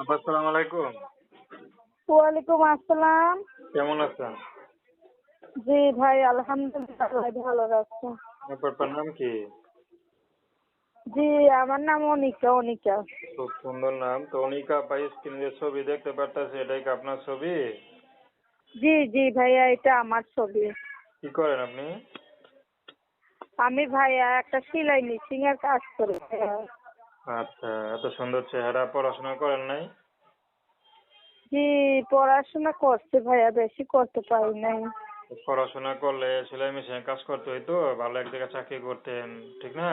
আসসালামু আলাইকুম। ওয়ালাইকুম আসসালাম। কেমন আছেন? জি ভাই আলহামদুলিল্লাহ ভালো রাখছেন আপনার নাম কি? জি আমার নাম অনিকা অনিকা। খুব সুন্দর নাম। তো অনিকা ভাই স্ক্রিনে ছবি দেখতে পারতেছে এটাই কি আপনার ছবি? জি জি ভাইয়া এটা আমার ছবি। কি করেন আপনি? আমি ভাইয়া একটা সেলাই মেশিন এর কাজ করি। ভাইয়া। আচ্ছা এত সুন্দর চেহারা পড়াশোনা করেন নাই? জি পড়াশোনা করছে ভাইয়া বেশি করতে পারি নাই। পড়াশোনা করলে সেলাই মেশিনে কাজ করতে হইতো ভালো এক জায়গায় চাকরি করতেন ঠিক না?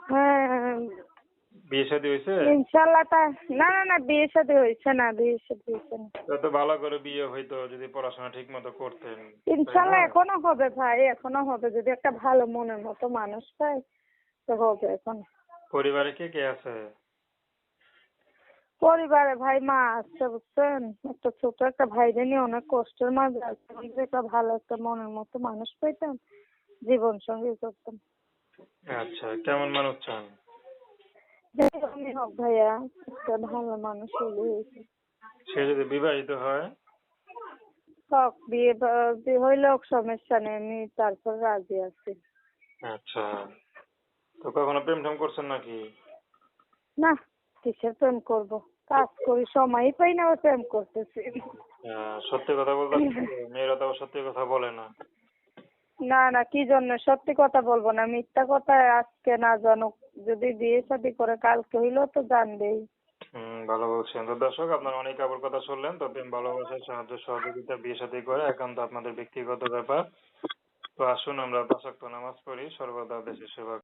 হ্যাঁ। বিয়ে শাদী হয়েছে ইনশাল্লাহ তা না না না বিয়ে সাথে হয়েছে না বিয়ে সাথে হয়েছে না। তত ভালো করে বিয়ে হইতো যদি পড়াশোনা ঠিক মতো করতেন তাই ইনশাল্লাহ এখনও হবে ভাই এখনও হবে যদি একটা ভালো মনের মতো মানুষ পাই। তো হবে এখন। পরিবারে কে কে আছে? পরিবারে ভাই মা আছে বুঝছেন? একটা ছোট একটা ভাইরে নিয়ে অনেক কষ্টের মাঝে আছে। একটা ভালো একটা মনের মতো মানুষ পাইতাম জীবন সঙ্গী করতাম। আচ্ছা কেমন মানুষ চান? হোক ভাইয়া একটা ভালো মানুষ হলে হয়েছে সে যদি বিবাহিত হয়? হোক বিয়ে হইলেও সমস্যা নেই আমি তারপর রাজি আছি। আচ্ছা। তো কখনো প্রেম টেম করছেন নাকি? না কিসের প্রেম করব? কাজ করি সময়ই পাই না আবার প্রেম করতেছি। সত্যি কথা বলতে মেয়েরা তো সত্যি কথা বলে না। না না কি জন্য সত্যি কথা বলব না মিথ্যা কথা আজকে না জানুক। যদি বিয়ে শাদী করে কালকে হইলেও তো জানবেই। ভালো বলছেন। তো দর্শক আপনার অনেক কাপড় কথা শুনলেন তো প্রেম ভালোবাসার সাহায্য সহযোগিতা বিয়ে সাথে করে একান্ত আপনাদের ব্যক্তিগত ব্যাপার। তো আসুন আমরা পাঁচ নামাজ পড়ি সর্বদা দেশের সেবা